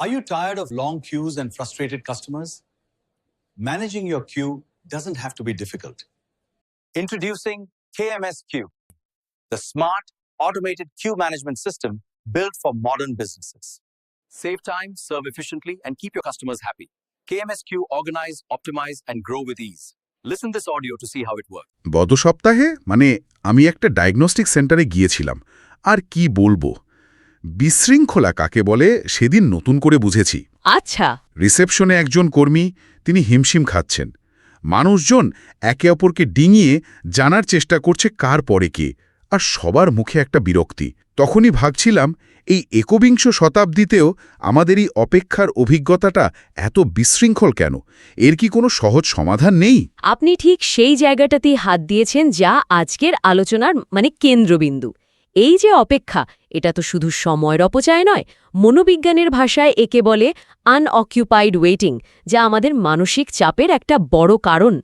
Are you tired of long queues and frustrated customers? Managing your queue doesn't have to be difficult. Introducing KMSQ, the smart, automated queue management system built for modern businesses. Save time, serve efficiently, and keep your customers happy. KMSQ organize, optimize, and grow with ease. Listen this audio to see how it works. গত সপ্তাহে মানে আমি একটা diagnostic সেন্টারে গিয়েছিলাম আর কি বলবো বিশৃঙ্খলা কাকে বলে সেদিন নতুন করে বুঝেছি। আচ্ছা। রিসেপশনে একজন কর্মী তিনি হিমশিম খাচ্ছেন। মানুষজন একে অপরকে ডিঙিয়ে জানার চেষ্টা করছে কার পরে কে আর সবার মুখে একটা বিরক্তি। তখনই ভাবছিলাম এই একবিংশ শতাব্দীতেও আমাদের এই অপেক্ষার অভিজ্ঞতাটা এত বিশৃঙ্খল কেন? এর কি কোনো সহজ সমাধান নেই? আপনি ঠিক সেই জায়গাটাতেই হাত দিয়েছেন যা আজকের আলোচনার মানে কেন্দ্রবিন্দু। এই যে অপেক্ষা এটা তো শুধু সময়ের অপচয় নয় মনোবিজ্ঞানের ভাষায় একে বলে আনঅকিউপাইড ওয়েটিং যা আমাদের মানসিক চাপের একটা বড় কারণ।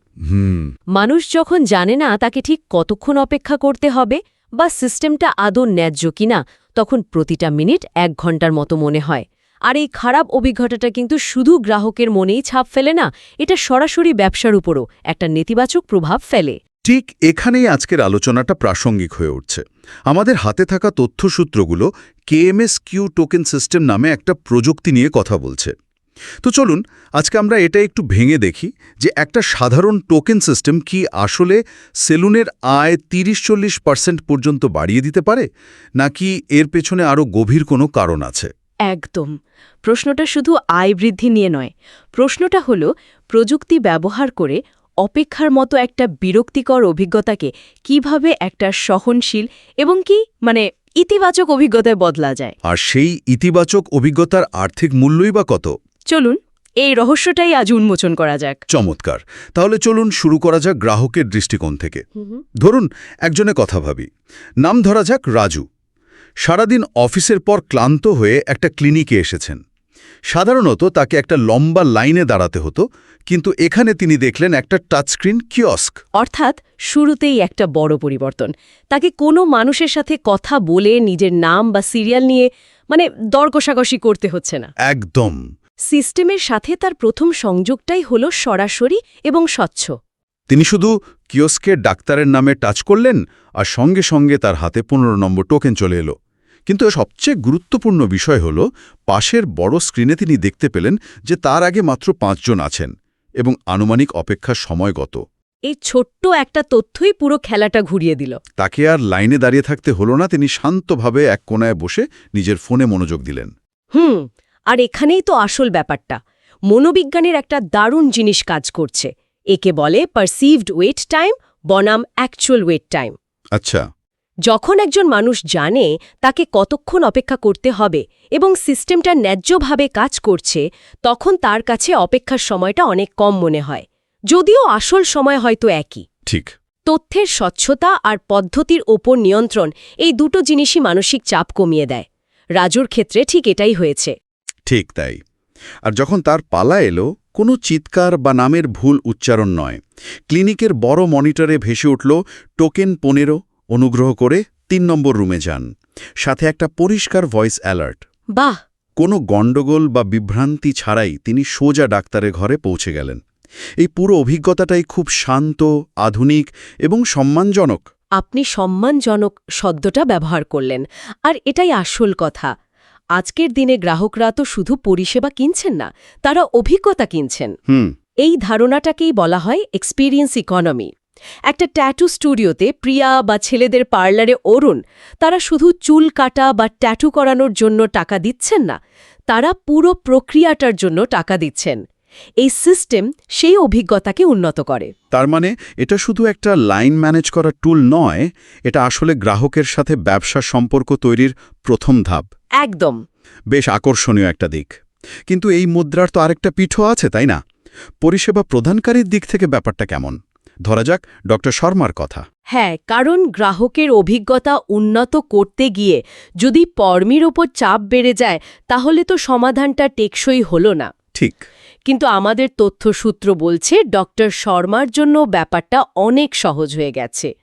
মানুষ যখন জানে না তাকে ঠিক কতক্ষণ অপেক্ষা করতে হবে বা সিস্টেমটা আদৌ ন্যায্য কিনা তখন প্রতিটা মিনিট এক ঘণ্টার মতো মনে হয়। আর এই খারাপ অভিজ্ঞতাটা কিন্তু শুধু গ্রাহকের মনেই ছাপ ফেলে না এটা সরাসরি ব্যবসার উপরও একটা নেতিবাচক প্রভাব ফেলে। ঠিক এখানেই আজকের আলোচনাটা প্রাসঙ্গিক হয়ে উঠছে। আমাদের হাতে থাকা তথ্যসূত্রগুলো কেএমএস কিউ টোকেন সিস্টেম নামে একটা প্রযুক্তি নিয়ে কথা বলছে। তো চলুন, আজকে আমরা এটা একটু ভেঙে দেখি যে একটা সাধারণ টোকেন সিস্টেম কি আসলে সেলুনের আয় তিরিশ চল্লিশ পার্সেন্ট পর্যন্ত বাড়িয়ে দিতে পারে, নাকি এর পেছনে আরও গভীর কোনো কারণ আছে? একদম। প্রশ্নটা শুধু আয় বৃদ্ধি নিয়ে নয়, প্রশ্নটা হল প্রযুক্তি ব্যবহার করে অপেক্ষার মতো একটা বিরক্তিকর অভিজ্ঞতাকে কীভাবে একটা সহনশীল এবং কি মানে ইতিবাচক অভিজ্ঞতায় বদলা যায়। আর সেই ইতিবাচক অভিজ্ঞতার আর্থিক মূল্যই বা কত? চলুন এই রহস্যটাই আজ উন্মোচন করা যাক। চমৎকার। তাহলে চলুন শুরু করা যাক গ্রাহকের দৃষ্টিকোণ থেকে। ধরুন একজনে কথা ভাবি। নাম ধরা যাক রাজু। সারাদিন অফিসের পর ক্লান্ত হয়ে একটা ক্লিনিকে এসেছেন। সাধারণত তাকে একটা লম্বা লাইনে দাঁড়াতে হতো কিন্তু এখানে তিনি দেখলেন একটা টাচস্ক্রিন কিয়স্ক। অর্থাৎ শুরুতেই একটা বড় পরিবর্তন। তাকে কোনো মানুষের সাথে কথা বলে নিজের নাম বা সিরিয়াল নিয়ে মানে দরকষাকষি করতে হচ্ছে না। একদম। সিস্টেমের সাথে তার প্রথম সংযোগটাই হল সরাসরি এবং স্বচ্ছ। তিনি শুধু কিয়স্কের ডাক্তারের নামে টাচ করলেন আর সঙ্গে সঙ্গে তার হাতে পনেরো নম্বর টোকেন চলে এলো। কিন্তু সবচেয়ে গুরুত্বপূর্ণ বিষয় হল পাশের বড় স্ক্রিনে তিনি দেখতে পেলেন যে তার আগে মাত্র পাঁচজন আছেন এবং আনুমানিক অপেক্ষার সময় গত। এই ছোট্ট একটা তথ্যই পুরো খেলাটা ঘুরিয়ে দিল। তাকে আর লাইনে দাঁড়িয়ে থাকতে হলো না তিনি শান্তভাবে এক কোনায় বসে নিজের ফোনে মনোযোগ দিলেন। হুম আর এখানেই তো আসল ব্যাপারটা। মনোবিজ্ঞানের একটা দারুণ জিনিস কাজ করছে। একে বলে পারসিভড ওয়েট টাইম বনাম অ্যাকচুয়াল ওয়েট টাইম আচ্ছা। যখন একজন মানুষ জানে তাকে কতক্ষণ অপেক্ষা করতে হবে এবং সিস্টেমটা ন্যায্যভাবে কাজ করছে তখন তার কাছে অপেক্ষার সময়টা অনেক কম মনে হয়। যদিও আসল সময় হয়তো একই। ঠিক। তথ্যের স্বচ্ছতা আর পদ্ধতির ওপর নিয়ন্ত্রণ এই দুটো জিনিসই মানসিক চাপ কমিয়ে দেয়। রাজুর ক্ষেত্রে ঠিক এটাই হয়েছে। ঠিক তাই। আর যখন তার পালা এলো কোনো চিৎকার বা নামের ভুল উচ্চারণ নয়। ক্লিনিকের বড় মনিটরে ভেসে উঠল টোকেন পনেরো অনুগ্রহ করে তিন নম্বর রুমে যান। সাথে একটা পরিষ্কার ভয়েস অ্যালার্ট বাহ! কোনো গণ্ডগোল বা বিভ্রান্তি ছাড়াই তিনি সোজা ডাক্তারের ঘরে পৌঁছে গেলেন। এই পুরো অভিজ্ঞতাটাই খুব শান্ত আধুনিক এবং সম্মানজনক। আপনি সম্মানজনক শব্দটা ব্যবহার করলেন আর এটাই আসল কথা। আজকের দিনে গ্রাহকরা তো শুধু পরিষেবা কিনছেন না তারা অভিজ্ঞতা কিনছেন। হুম। এই ধারণাটাকেই বলা হয় এক্সপিরিয়েন্স ইকোনমি একটা ট্যাটু স্টুডিওতে প্রিয়া বা ছেলেদের পার্লারে অরুণ তারা শুধু চুল কাটা বা ট্যাটু করানোর জন্য টাকা দিচ্ছেন না তারা পুরো প্রক্রিয়াটার জন্য টাকা দিচ্ছেন। এই সিস্টেম সেই অভিজ্ঞতাকে উন্নত করে। তার মানে এটা শুধু একটা লাইন ম্যানেজ করার টুল নয় এটা আসলে গ্রাহকের সাথে ব্যবসা সম্পর্ক তৈরির প্রথম ধাপ। একদম। বেশ আকর্ষণীয় একটা দিক। কিন্তু এই মুদ্রার তো আরেকটা পিঠও আছে তাই না? পরিষেবা প্রদানকারীর দিক থেকে ব্যাপারটা কেমন? ধরা যাক ড শর্মার কথা। হ্যাঁ কারণ গ্রাহকের অভিজ্ঞতা উন্নত করতে গিয়ে যদি পর্মির ওপর চাপ বেড়ে যায় তাহলে তো সমাধানটা টেকসই হলো না। ঠিক। কিন্তু আমাদের তথ্যসূত্র বলছে ডক্টর শর্মার জন্য ব্যাপারটা অনেক সহজ হয়ে গেছে।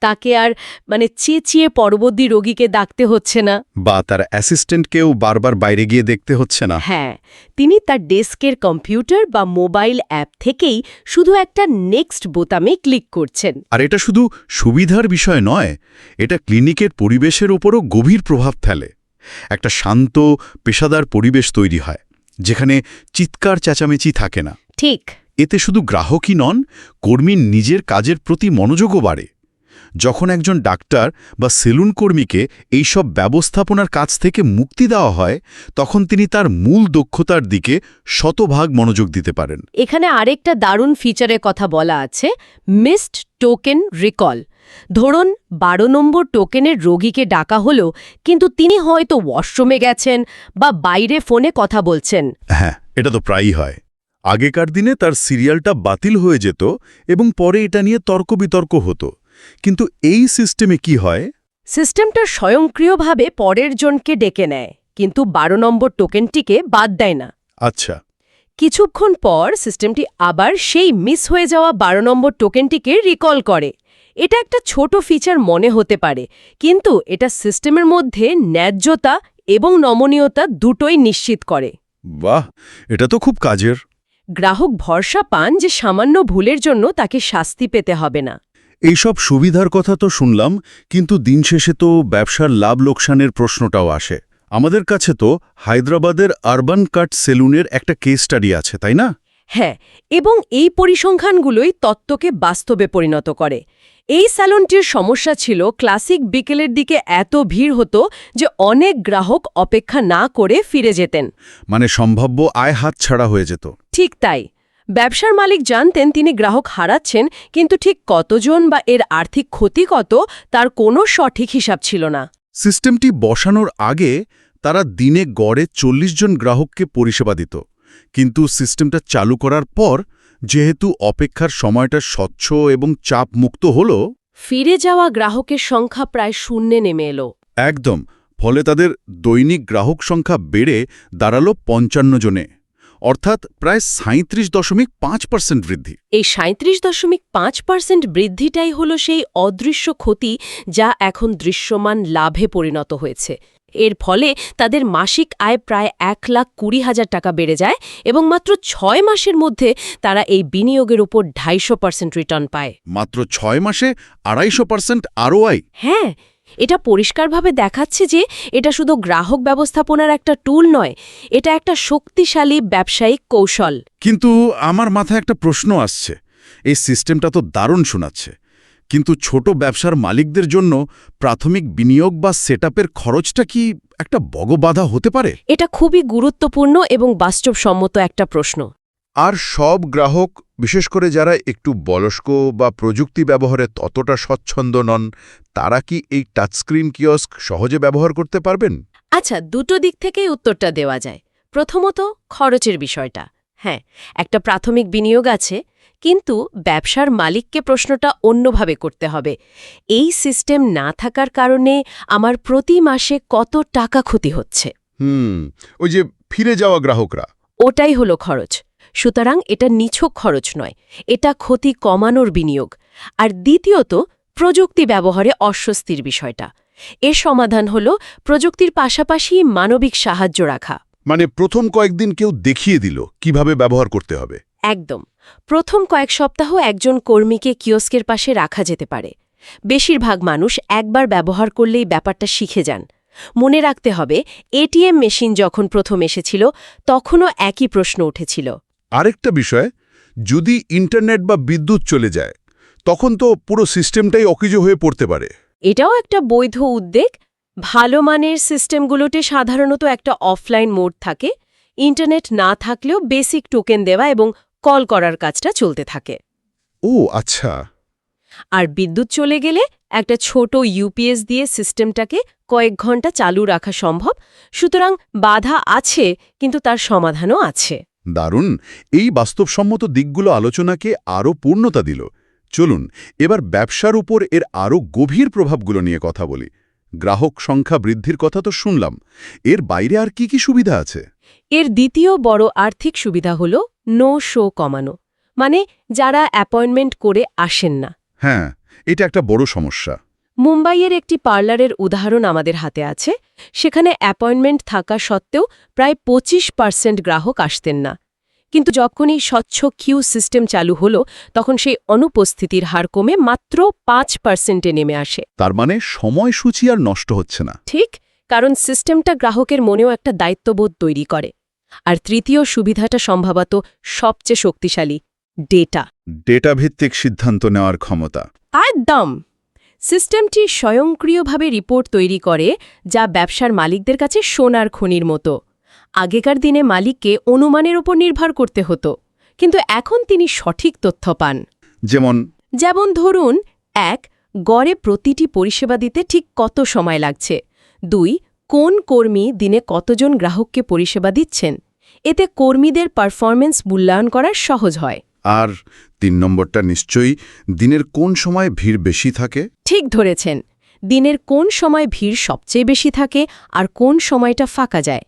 তাকে আর মানে চেঁচিয়ে পরবর্তী রোগীকে ডাকতে হচ্ছে না। বা তার অ্যাসিস্ট্যান্টকেও বারবার বাইরে গিয়ে দেখতে হচ্ছে না। হ্যাঁ তিনি তার ডেস্কের কম্পিউটার বা মোবাইল অ্যাপ থেকেই শুধু একটা নেক্সট বোতামে ক্লিক করছেন। আর এটা শুধু সুবিধার বিষয় নয় এটা ক্লিনিকের পরিবেশের ওপরও গভীর প্রভাব ফেলে। একটা শান্ত পেশাদার পরিবেশ তৈরি হয় যেখানে চিৎকার চেঁচামেচি থাকে না। ঠিক। এতে শুধু গ্রাহকই নন কর্মীর নিজের কাজের প্রতি মনোযোগও বাড়ে। যখন একজন ডাক্তার বা সেলুন কর্মীকে এইসব ব্যবস্থাপনার কাজ থেকে মুক্তি দেওয়া হয় তখন তিনি তার মূল দক্ষতার দিকে শতভাগ মনোযোগ দিতে পারেন। এখানে আরেকটা দারুণ ফিচারের কথা বলা আছে মিসড টোকেন রিকল। ধরুন বারো নম্বর টোকেনের রোগীকে ডাকা হলো কিন্তু তিনি হয়তো ওয়াশরুমে গেছেন বা বাইরে ফোনে কথা বলছেন। হ্যাঁ এটা তো প্রায়ই হয়। আগেকার দিনে তার সিরিয়ালটা বাতিল হয়ে যেত এবং পরে এটা নিয়ে তর্ক বিতর্ক হতো। কিন্তু এই সিস্টেমে কি হয়? সিস্টেমটা স্বয়ংক্রিয়ভাবে পরের জনকে ডেকে নেয় কিন্তু বারো নম্বর টোকেনটিকে বাদ দেয় না। আচ্ছা। কিছুক্ষণ পর সিস্টেমটি আবার সেই মিস হয়ে যাওয়া বারো নম্বর টোকেনটিকে রিকল করে। এটা একটা ছোট ফিচার মনে হতে পারে কিন্তু এটা সিস্টেমের মধ্যে ন্যায্যতা এবং নমনীয়তা দুটোই নিশ্চিত করে। বাহ! এটা তো খুব কাজের। গ্রাহক ভরসা পান যে সামান্য ভুলের জন্য তাকে শাস্তি পেতে হবে না। এইসব সুবিধার কথা তো শুনলাম কিন্তু দিন শেষে তো ব্যবসার লাভ লোকসানের প্রশ্নটাও আসে। আমাদের কাছে তো হায়দ্রাবাদের আরবান কাট সেলুনের একটা কেস স্টাডি আছে তাই না? হ্যাঁ এবং এই পরিসংখ্যানগুলোই তত্ত্বকে বাস্তবে পরিণত করে। এই স্যালনটির সমস্যা ছিল ক্লাসিক বিকেলের দিকে এত ভিড় হতো যে অনেক গ্রাহক অপেক্ষা না করে ফিরে যেতেন। মানে সম্ভাব্য আয় হাত ছাড়া হয়ে যেত। ঠিক তাই। ব্যবসার মালিক জানতেন তিনি গ্রাহক হারাচ্ছেন কিন্তু ঠিক কতজন বা এর আর্থিক ক্ষতি কত তার কোনো সঠিক হিসাব ছিল না। সিস্টেমটি বসানোর আগে তারা দিনে গড়ে চল্লিশ জন গ্রাহককে পরিষেবা দিত। কিন্তু সিস্টেমটা চালু করার পর যেহেতু অপেক্ষার সময়টা স্বচ্ছ এবং চাপ মুক্ত হল ফিরে যাওয়া গ্রাহকের সংখ্যা প্রায় শূন্যে নেমে এলো। একদম ফলে তাদের দৈনিক গ্রাহক সংখ্যা বেড়ে দাঁড়াল পঞ্চান্ন জনে। অর্থাৎ প্রায় সাঁত্রিশ দশমিক পাঁচ পার্সেন্ট বৃদ্ধি। এই সাঁত্রিশ দশমিক পাঁচ পার্সেন্ট বৃদ্ধিটাই হল সেই অদৃশ্য ক্ষতি যা এখন দৃশ্যমান লাভে পরিণত হয়েছে। এর ফলে তাদের মাসিক আয় প্রায় এক লাখ কুড়ি হাজার টাকা বেড়ে যায় এবং মাত্র ছয় মাসের মধ্যে তারা এই বিনিয়োগের উপর ঢাইশো পার্সেন্ট রিটার্ন পায়। মাত্র ছয় মাসে আড়াইশো পার্সেন্ট আরও আয় হ্যাঁ এটা পরিষ্কারভাবে দেখাচ্ছে যে এটা শুধু গ্রাহক ব্যবস্থাপনার একটা টুল নয় এটা একটা শক্তিশালী ব্যবসায়িক কৌশল। কিন্তু আমার মাথায় একটা প্রশ্ন আসছে এই সিস্টেমটা তো দারুণ শোনাচ্ছে কিন্তু ছোট ব্যবসার মালিকদের জন্য প্রাথমিক বিনিয়োগ বা সেটআপের খরচটা কি একটা বগবাধা হতে পারে? এটা খুবই গুরুত্বপূর্ণ এবং বাস্তবসম্মত একটা প্রশ্ন। আর সব গ্রাহক বিশেষ করে যারা একটু বয়স্ক বা প্রযুক্তি ব্যবহারে ততটা স্বচ্ছন্দ নন তারা কি এই টাচস্ক্রিন কিয়স্ক সহজে ব্যবহার করতে পারবেন? আচ্ছা দুটো দিক থেকেই উত্তরটা দেওয়া যায়। প্রথমত খরচের বিষয়টা। হ্যাঁ একটা প্রাথমিক বিনিয়োগ আছে কিন্তু ব্যবসার মালিককে প্রশ্নটা অন্যভাবে করতে হবে। এই সিস্টেম না থাকার কারণে আমার প্রতি মাসে কত টাকা ক্ষতি হচ্ছে? হুম ওই যে ফিরে যাওয়া গ্রাহকরা। ওটাই হলো খরচ। সুতরাং এটা নিছক খরচ নয় এটা ক্ষতি কমানোর বিনিয়োগ। আর দ্বিতীয়ত প্রযুক্তি ব্যবহারে অস্বস্তির বিষয়টা। এর সমাধান হল প্রযুক্তির পাশাপাশি মানবিক সাহায্য রাখা। মানে প্রথম কয়েকদিন কেউ দেখিয়ে দিল কীভাবে ব্যবহার করতে হবে। একদম। প্রথম কয়েক সপ্তাহ একজন কর্মীকে কিয়স্কের পাশে রাখা যেতে পারে। বেশিরভাগ মানুষ একবার ব্যবহার করলেই ব্যাপারটা শিখে যান। মনে রাখতে হবে এটিএম মেশিন যখন প্রথম এসেছিল তখনও একই প্রশ্ন উঠেছিল। আরেকটা বিষয় যদি ইন্টারনেট বা বিদ্যুৎ চলে যায় তখন তো পুরো সিস্টেমটাই অকিজ হয়ে পড়তে পারে। এটাও একটা বৈধ উদ্বেগ। ভালো মানের সিস্টেমগুলোতে সাধারণত একটা অফলাইন মোড থাকে। ইন্টারনেট না থাকলেও বেসিক টোকেন দেওয়া এবং কল করার কাজটা চলতে থাকে। ও আচ্ছা। আর বিদ্যুৎ চলে গেলে একটা ছোট ইউপিএস দিয়ে সিস্টেমটাকে কয়েক ঘণ্টা চালু রাখা সম্ভব। সুতরাং বাধা আছে কিন্তু তার সমাধানও আছে। দারুণ এই বাস্তবসম্মত দিকগুলো আলোচনাকে আরও পূর্ণতা দিল। চলুন এবার ব্যবসার উপর এর আরও গভীর প্রভাবগুলো নিয়ে কথা বলি। গ্রাহক সংখ্যা বৃদ্ধির কথা তো শুনলাম। এর বাইরে আর কি কি সুবিধা আছে? এর দ্বিতীয় বড় আর্থিক সুবিধা হল নো শো কমানো। মানে যারা অ্যাপয়েন্টমেন্ট করে আসেন না। হ্যাঁ এটা একটা বড় সমস্যা। মুম্বাইয়ের একটি পার্লারের উদাহরণ আমাদের হাতে আছে। সেখানে অ্যাপয়েন্টমেন্ট থাকা সত্ত্বেও প্রায় পঁচিশ পার্সেন্ট গ্রাহক আসতেন না। কিন্তু যখনই স্বচ্ছ কিউ সিস্টেম চালু হলো তখন সেই অনুপস্থিতির হার কমে মাত্র পাঁচ পার্সেন্টে নেমে আসে। তার মানে সময়সূচি আর নষ্ট হচ্ছে না। ঠিক কারণ সিস্টেমটা গ্রাহকের মনেও একটা দায়িত্ববোধ তৈরি করে। আর তৃতীয় সুবিধাটা সম্ভবত সবচেয়ে শক্তিশালী ডেটা। ডেটা ভিত্তিক সিদ্ধান্ত নেওয়ার ক্ষমতা। একদম। সিস্টেমটি স্বয়ংক্রিয়ভাবে রিপোর্ট তৈরি করে যা ব্যবসার মালিকদের কাছে সোনার খনির মতো। আগেকার দিনে মালিককে অনুমানের উপর নির্ভর করতে হতো কিন্তু এখন তিনি সঠিক তথ্য পান। যেমন যেমন ধরুন এক গড়ে প্রতিটি পরিষেবা দিতে ঠিক কত সময় লাগছে? দুই কোন কর্মী দিনে কতজন গ্রাহককে পরিষেবা দিচ্ছেন? এতে কর্মীদের পারফরমেন্স মূল্যায়ন করা সহজ হয়। আর তিন নম্বরটা নিশ্চয়ই দিনের কোন সময় ভিড় বেশি থাকে? ঠিক ধরেছেন। দিনের কোন সময় ভিড় সবচেয়ে বেশি থাকে আর কোন সময়টা ফাঁকা যায়?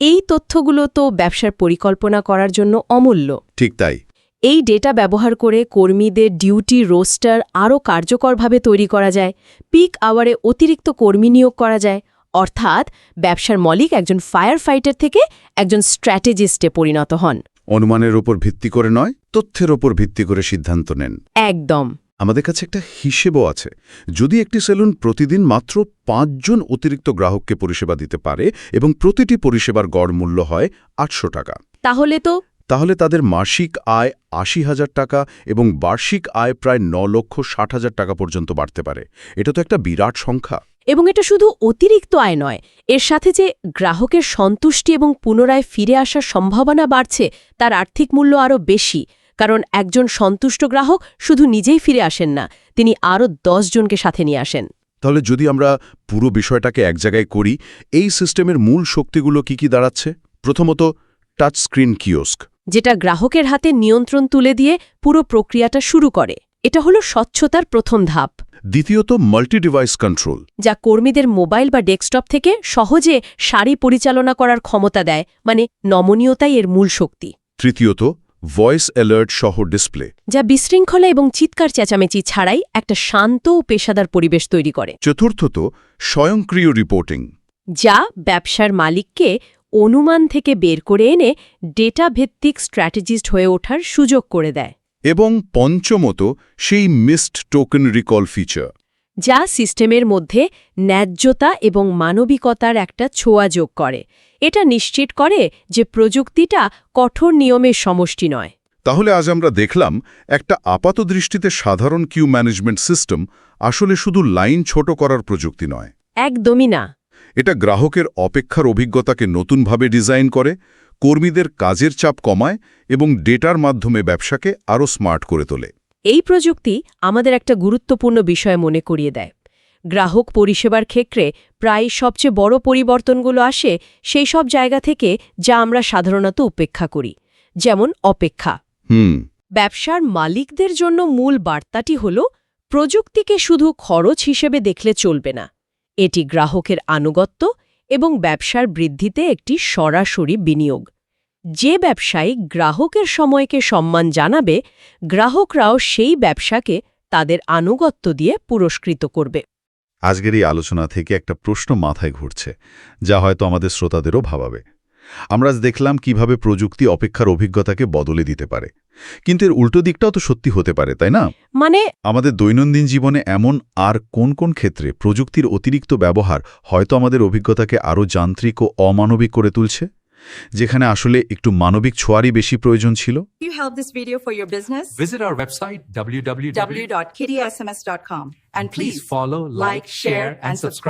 এই তথ্যগুলো তো ব্যবসার পরিকল্পনা করার জন্য অমূল্য। ঠিক তাই। এই ডেটা ব্যবহার করে কর্মীদের ডিউটি রোস্টার আরও কার্যকরভাবে তৈরি করা যায়। পিক আওয়ারে অতিরিক্ত কর্মী নিয়োগ করা যায়। অর্থাৎ ব্যবসার মলিক একজন ফায়ার ফাইটার থেকে একজন স্ট্র্যাটেজিস্টে পরিণত হন। অনুমানের ওপর ভিত্তি করে নয় তথ্যের ওপর ভিত্তি করে সিদ্ধান্ত নেন। একদম। আমাদের কাছে একটা হিসেবও আছে। যদি একটি সেলুন প্রতিদিন মাত্র পাঁচজন অতিরিক্ত গ্রাহককে পরিষেবা দিতে পারে এবং প্রতিটি পরিষেবার গড় মূল্য হয় আটশো টাকা। তাহলে তো? তাহলে তাদের মাসিক আয় আশি হাজার টাকা এবং বার্ষিক আয় প্রায় ন লক্ষ ষাট হাজার টাকা পর্যন্ত বাড়তে পারে। এটা তো একটা বিরাট সংখ্যা। এবং এটা শুধু অতিরিক্ত আয় নয় এর সাথে যে গ্রাহকের সন্তুষ্টি এবং পুনরায় ফিরে আসার সম্ভাবনা বাড়ছে তার আর্থিক মূল্য আরও বেশি। কারণ একজন সন্তুষ্ট গ্রাহক শুধু নিজেই ফিরে আসেন না তিনি আরও জনকে সাথে নিয়ে আসেন। তাহলে যদি আমরা পুরো বিষয়টাকে এক জায়গায় করি এই সিস্টেমের মূল শক্তিগুলো কি কি দাঁড়াচ্ছে? প্রথমত টাচ স্ক্রিন কিওস্ক। যেটা গ্রাহকের হাতে নিয়ন্ত্রণ তুলে দিয়ে পুরো প্রক্রিয়াটা শুরু করে। এটা হলো স্বচ্ছতার প্রথম ধাপ। দ্বিতীয়ত মাল্টি ডিভাইস কন্ট্রোল যা কর্মীদের মোবাইল বা ডেস্কটপ থেকে সহজে সারি পরিচালনা করার ক্ষমতা দেয় মানে নমনীয়তাই এর মূল শক্তি। তৃতীয়ত ভয়েস অ্যালার্ট সহ ডিসপ্লে যা বিশৃঙ্খলা এবং চিৎকার চেঁচামেচি ছাড়াই একটা শান্ত ও পেশাদার পরিবেশ তৈরি করে। চতুর্থত স্বয়ংক্রিয় রিপোর্টিং যা ব্যবসার মালিককে অনুমান থেকে বের করে এনে ডেটা ভিত্তিক স্ট্র্যাটেজিস্ট হয়ে ওঠার সুযোগ করে দেয়। এবং পঞ্চমত সেই মিসড টোকেন রিকল ফিচার। যা সিস্টেমের মধ্যে ন্যায্যতা এবং মানবিকতার একটা ছোঁয়া যোগ করে। এটা নিশ্চিত করে যে প্রযুক্তিটা কঠোর নিয়মের সমষ্টি নয়। তাহলে আজ আমরা দেখলাম একটা আপাত দৃষ্টিতে সাধারণ কিউ ম্যানেজমেন্ট সিস্টেম আসলে শুধু লাইন ছোট করার প্রযুক্তি নয়। একদমই না। এটা গ্রাহকের অপেক্ষার অভিজ্ঞতাকে নতুনভাবে ডিজাইন করে কর্মীদের কাজের চাপ কমায় এবং ডেটার মাধ্যমে ব্যবসাকে আরও স্মার্ট করে তোলে। এই প্রযুক্তি আমাদের একটা গুরুত্বপূর্ণ বিষয় মনে করিয়ে দেয়। গ্রাহক পরিষেবার ক্ষেত্রে প্রায় সবচেয়ে বড় পরিবর্তনগুলো আসে সেই সব জায়গা থেকে যা আমরা সাধারণত উপেক্ষা করি যেমন অপেক্ষা। হুম। ব্যবসার মালিকদের জন্য মূল বার্তাটি হল প্রযুক্তিকে শুধু খরচ হিসেবে দেখলে চলবে না। এটি গ্রাহকের আনুগত্য এবং ব্যবসার বৃদ্ধিতে একটি সরাসরি বিনিয়োগ। যে ব্যবসায়ী গ্রাহকের সময়কে সম্মান জানাবে, গ্রাহকরাও সেই ব্যবসাকে তাদের আনুগত্য দিয়ে পুরস্কৃত করবে। আজকের এই আলোচনা থেকে একটা প্রশ্ন মাথায় ঘুরছে, যা হয়তো আমাদের শ্রোতাদেরও ভাবাবে। আমরা দেখলাম কীভাবে প্রযুক্তি অপেক্ষার অভিজ্ঞতাকে বদলে দিতে পারে। কিন্তু এর উল্টো দিকটাও তো সত্যি হতে পারে তাই না? মানে আমাদের দৈনন্দিন জীবনে এমন আর কোন কোন ক্ষেত্রে প্রযুক্তির অতিরিক্ত ব্যবহার হয়তো আমাদের অভিজ্ঞতাকে আরও যান্ত্রিক ও অমানবিক করে তুলছে? যেখানে আসলে একটু মানবিক ছোঁয়ারই বেশি প্রয়োজন ছিল? You help this video for your business, Visit our website www.kittysms.com and Please please follow, like, share, and subscribe.